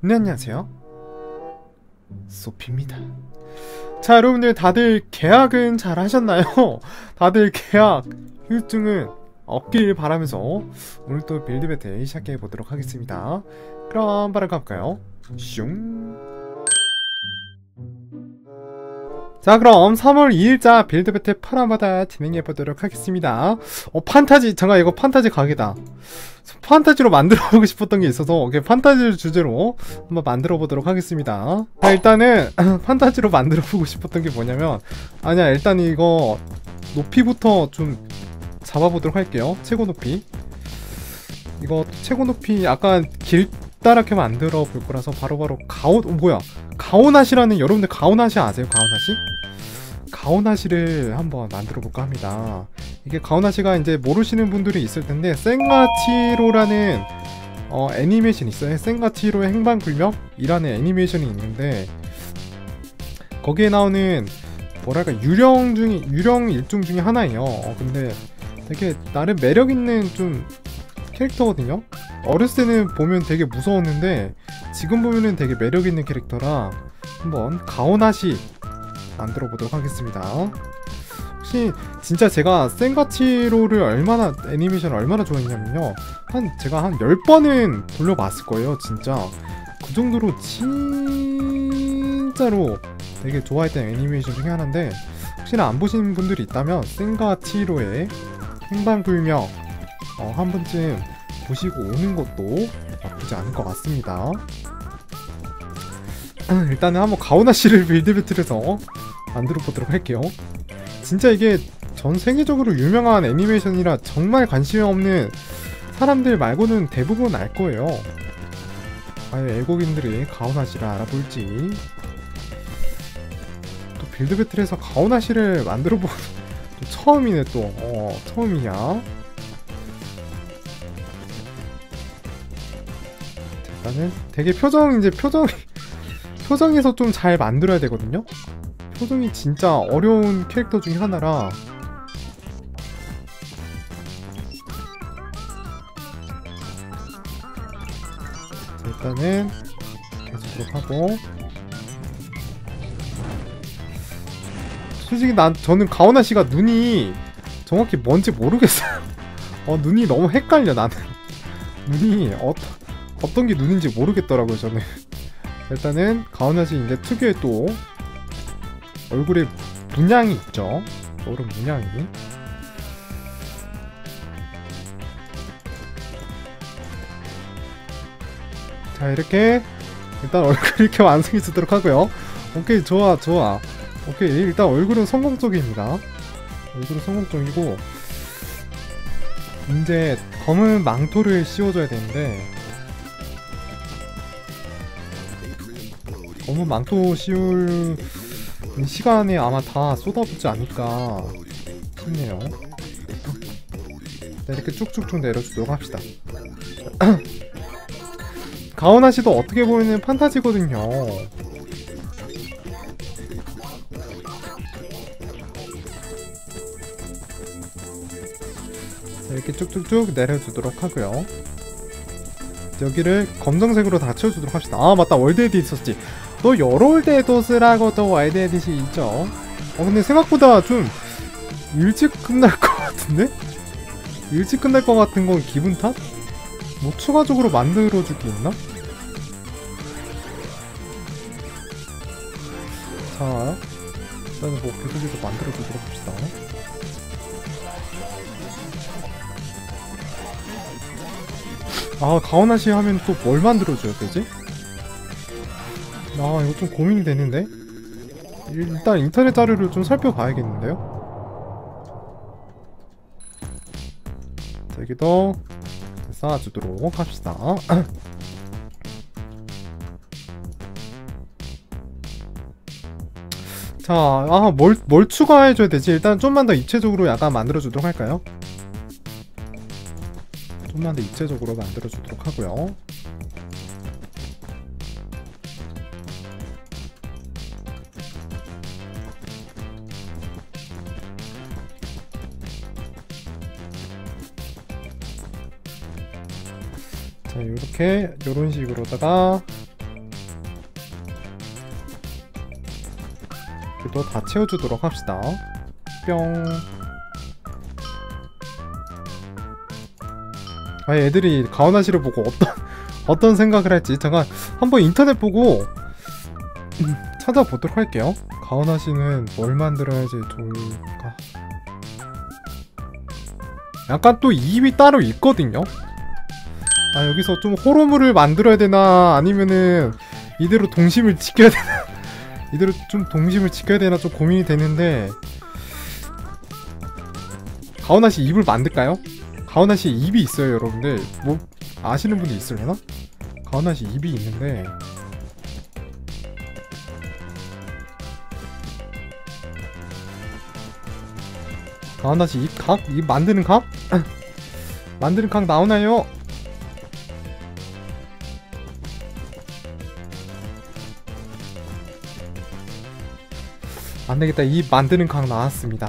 네 안녕하세요 소피입니다 자 여러분들 다들 계약은 잘 하셨나요? 다들 계약 휴증은 없길 바라면서 오늘 또 빌드 배틀 시작해 보도록 하겠습니다 그럼 바로 가볼까요? 슝 자 그럼 3월 2일자 빌드 배틀 파라마다 진행해 보도록 하겠습니다. 어 판타지 잠깐 이거 판타지 각이다. 판타지로 만들어보고 싶었던 게 있어서 판타지를 주제로 한번 만들어 보도록 하겠습니다. 자 일단은 판타지로 만들어 보고 싶었던 게 뭐냐면 아니야 일단 이거 높이부터 좀 잡아보도록 할게요. 최고 높이. 이거 최고 높이 약간 길 다랗게 만들어 볼 거라서 바로바로 바로 가온 어, 뭐야. 가오나시라는 여러분들 가오나시 아세요? 가오나시? 가오나시를 한번 만들어 볼까 합니다. 이게 가오나시가 이제 모르시는 분들이 있을 텐데 생가치로라는 어, 애니메이션이 있어요. 생가치로의 행방불명이라는 애니메이션이 있는데 거기에 나오는 뭐랄까 유령 중에 유령 일종 중에 하나예요. 어, 근데 되게 나름 매력 있는 좀 캐릭터거든요 어렸을 때는 보면 되게 무서웠는데 지금 보면은 되게 매력 있는 캐릭터라 한번 가오나시 만들어 보도록 하겠습니다. 혹시 진짜 제가 센가치로를 얼마나 애니메이션을 얼마나 좋아했냐면요. 한 제가 한 10번은 돌려봤을 거예요 진짜. 그 정도로 진짜로 되게 좋아했던 애니메이션 중에 하나인데 혹시나 안 보신 분들이 있다면 센가치로의 행방불명 어, 한 번쯤 보시고 오는 것도 나쁘지 않을 것 같습니다. 일단은 한번 가오나 씨를 빌드 배틀에서 만들어 보도록 할게요. 진짜 이게 전 세계적으로 유명한 애니메이션이라 정말 관심이 없는 사람들 말고는 대부분 알 거예요. 과연 외국인들이 가오나 씨를 알아볼지. 또 빌드 배틀에서 가오나 씨를 만들어 보고 또 처음이네 또. 어, 처음이냐 일단은 되게 표정 이제 표정 표정에서 좀 잘 만들어야 되거든요? 표정이 진짜 어려운 캐릭터 중에 하나라. 일단은 계속 하고. 솔직히 난 저는 가오나 씨가 눈이 정확히 뭔지 모르겠어요. 어 눈이 너무 헷갈려 나는. 눈이 어, 어떤 게 눈인지 모르겠더라고요 저는. 일단은 가오나 씨 이제 특유의 또 얼굴에 문양이 있죠. 떠오른 문양이. 자 이렇게 일단 얼굴 이렇게 완성이 되도록 하고요. 오케이 좋아 좋아. 오케이 일단 얼굴은 성공적입니다. 얼굴은 성공적이고 이제 검은 망토를 씌워줘야 되는데 검은 망토 씌울 시간에 아마 다 쏟아붓지 않을까 싶네요. 네, 이렇게 쭉쭉쭉 내려주도록 합시다. 가오나시도 어떻게 보면 판타지거든요. 이렇게 쭉쭉쭉 내려주도록 하고요. 여기를 검정색으로 다 채워주도록 합시다. 아 맞다. 월드에디 있었지 또 여롤데도스라고 또 와이드 에딧이 있죠 어 근데 생각보다 좀 일찍 끝날 것 같은데? 일찍 끝날 것 같은 건 기분 탓? 뭐 추가적으로 만들어줄 게 있나? 자 일단은 뭐 계속해서 만들어주도록 합시다 아 가오나시 하면 또 뭘 만들어줘야 되지? 아 이거 좀 고민이 되는데? 일단 인터넷 자료를 좀 살펴봐야겠는데요? 자, 여기도 쌓아주도록 합시다 자, 아, 뭘, 뭘 추가해줘야 되지? 일단 좀만 더 입체적으로 약간 만들어주도록 할까요? 좀만 더 입체적으로 만들어주도록 하고요 이렇게 이런 식으로다가 이것도 다 채워주도록 합시다. 뿅. 아니 애들이 가오나시를 보고 어떤 어떤 생각을 할지 잠깐 한번 인터넷 보고 찾아보도록 할게요. 가오나시는 뭘 만들어야지 좋을까? 약간 또 입이 따로 있거든요. 아 여기서 좀 호러물을 만들어야 되나 아니면은 이대로 동심을 지켜야 되나 이대로 좀 동심을 지켜야 되나 좀 고민이 되는데 가오나시 입을 만들까요? 가오나시 입이 있어요 여러분들 뭐 아시는 분이 있으려나? 가오나시 입이 있는데 가오나시 입 각? 입 만드는 각? 만드는 각 나오나요? 안되겠다. 입 만드는 각 나왔습니다.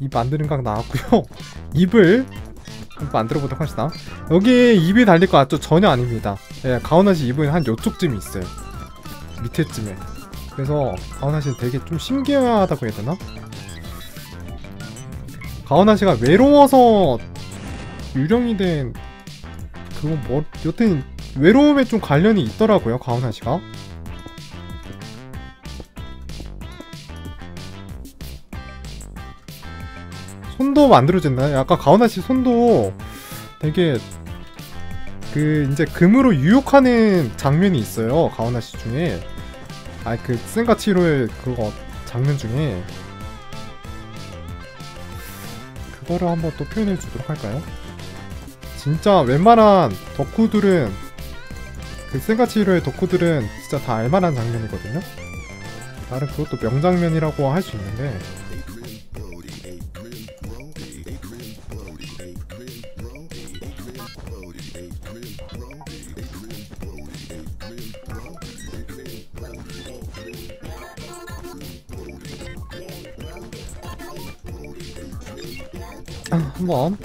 입 만드는 각 나왔고요. 입을 만들어 보도록 합시다. 여기에 입이 달릴 것 같죠? 전혀 아닙니다. 예, 가오나시 입은 한 요쪽쯤에 있어요. 밑에쯤에. 그래서 가오나시는 되게 좀 신기하다고 해야 되나? 가오나시가 외로워서 유령이 된 그건 뭐 여튼 외로움에 좀 관련이 있더라고요 가오나시가 손도 만들어졌나요? 아까 가오나 씨 손도 되게 그 이제 금으로 유혹하는 장면이 있어요 가오나 씨 중에 아그 센가치로의 그거 장면 중에 그거를 한번 또 표현해 주도록 할까요? 진짜 웬만한 덕후들은 그 센가치로의 덕후들은 진짜 다 알만한 장면이거든요 나름 그것도 명장면이라고 할 수 있는데 한번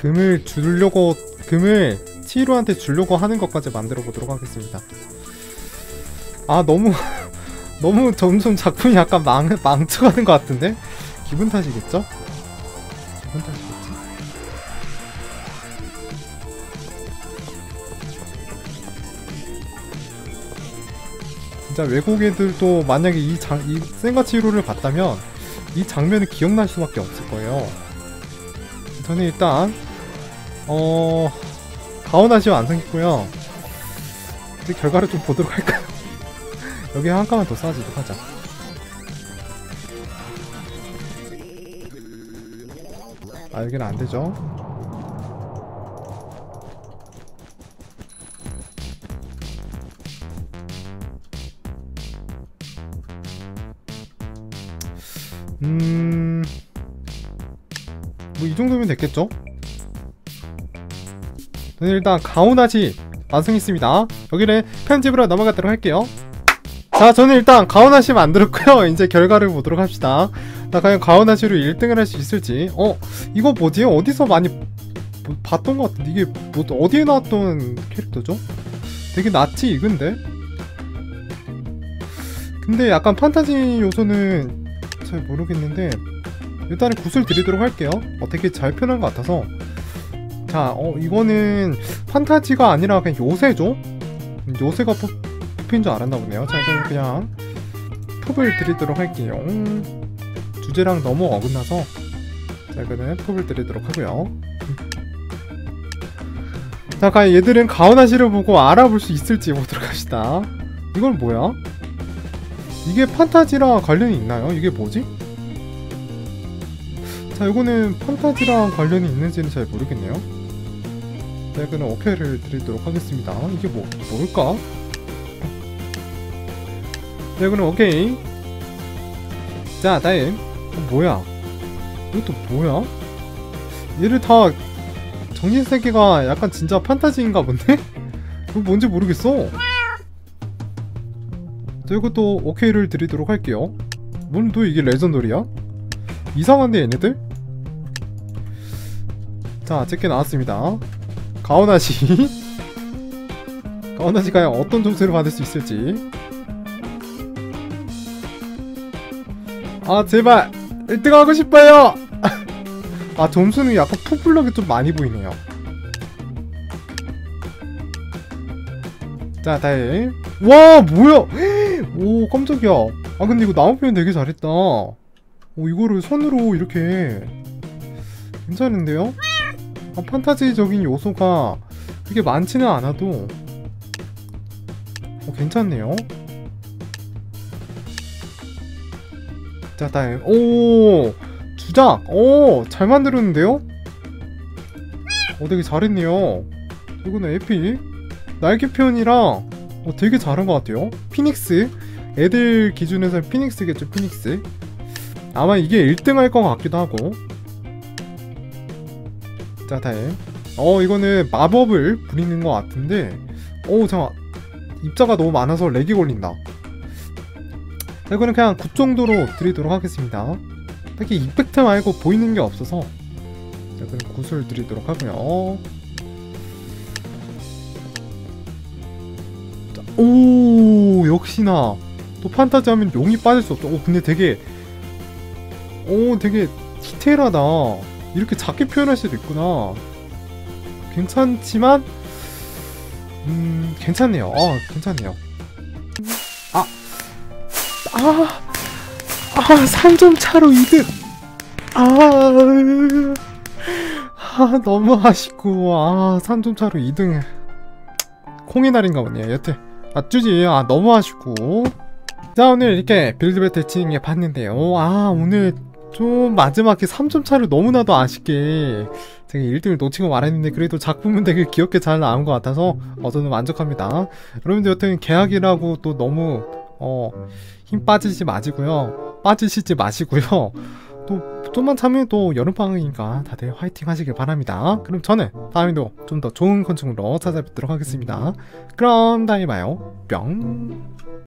금을 주려고 금을 치루한테 주려고 하는 것까지 만들어 보도록 하겠습니다. 아 너무 너무 점점 작품이 약간 망 망쳐가는 것 같은데 기분 탓이겠죠? 기분 탓이겠지? 진짜 외국 애들도 만약에 이 장, 이 센가치루를 봤다면 이 장면을 기억날 수밖에 없을 거예요. 저는 일단 어 가오나시 완성했고요. 이제 결과를 좀 보도록 할까요? 여기 한 칸만 더 쌓아주도록 하자. 아 여기는 안 되죠. 정도면 됐겠죠? 일단 가오나시 완성했습니다. 여기는 편집으로 넘어가도록 할게요. 자, 저는 일단 가오나시 만들었고요. 이제 결과를 보도록 합시다. 나 과연 가오나시로 1등을 할 수 있을지. 어, 이거 뭐지? 어디서 많이 뭐, 봤던 것 같은데 이게 뭐 어디에 나왔던 캐릭터죠? 되게 낯이 익은데? 근데 약간 판타지 요소는 잘 모르겠는데 일단은 굿을 드리도록 할게요 어, 되게 잘 표현한 것 같아서 자, 어, 이거는 판타지가 아니라 그냥 요새죠? 요새가 뽑, 뽑힌 줄 알았나 보네요 자, 이거는 그냥 톱을 드리도록 할게요 주제랑 너무 어긋나서 자, 이거는 톱을 드리도록 하고요 자, 과연 얘들은 가오나시를 보고 알아볼 수 있을지 보도록 합시다 이건 뭐야? 이게 판타지랑 관련이 있나요? 이게 뭐지? 자 이거는 판타지랑 관련이 있는지는 잘 모르겠네요 자 이거는 오케이를 드리도록 하겠습니다 이게 뭐 뭘까? 자 이거는 오케이 자 다음 어, 뭐야 이것도 뭐야? 얘를 다 정신세계가 약간 진짜 판타지인가 본데? 이거 뭔지 모르겠어 자 이것도 오케이를 드리도록 할게요 뭔또 이게 레전더리야? 이상한데 얘네들? 자 제게 나왔습니다. 가오나시. 가오나시 과연 어떤 점수를 받을 수 있을지. 아 제발! 1등 하고 싶어요! 아 점수는 약간 푸블럭이 좀 많이 보이네요. 자 다일 와 뭐야! 오 깜짝이야. 아 근데 이거 나무 표현 되게 잘했다. 오 이거를 손으로 이렇게 괜찮은데요? 아, 판타지적인 요소가 그렇게 많지는 않아도 어, 괜찮네요. 자 다음 오! 주작! 오잘 만들었는데요? 어 되게 잘했네요. 이거는 에픽 날개 표현이랑 어, 되게 잘한 것 같아요. 피닉스? 애들 기준에서 피닉스겠죠 피닉스? 아마 이게 1등 할 것 같기도 하고 자 다음 어 이거는 마법을 부리는 것 같은데 오 잠깐 입자가 너무 많아서 렉이 걸린다. 자, 이거는 그냥 9 정도로 드리도록 하겠습니다. 딱히 이펙트 말고 보이는 게 없어서. 자 그럼 9을 드리도록 하고요. 자, 오 역시나. 또 판타지 하면 용이 빠질 수 없죠 오 근데 되게 오 되게 디테일하다 이렇게 작게 표현할 수도 있구나 괜찮지만 음 괜찮네요 어 괜찮네요 아 아, 아, 3점 차로 2등. 아, 아, 너무 아쉽고, 아, 3점 차로 2등. 콩이 날인가 보네, 여태. 아, 쭈지, 아, 너무 아쉽고. 자, 오늘 이렇게 빌드 배틀 진행해 봤는데요. 아, 오늘 좀 마지막에 3점 차를 너무나도 아쉽게 제가 1등을 놓치고 말했는데 그래도 작품은 되게 귀엽게 잘 나온 것 같아서 어, 저는 만족합니다. 여러분들 여튼 계약이라고 또 너무 어, 힘 빠지지 마시고요. 빠지시지 마시고요. 또 좀만 참으면 또 여름방학이니까 다들 화이팅 하시길 바랍니다. 그럼 저는 다음에도 좀 더 좋은 컨텐츠로 찾아뵙도록 하겠습니다. 그럼 다음에 봐요. 뿅.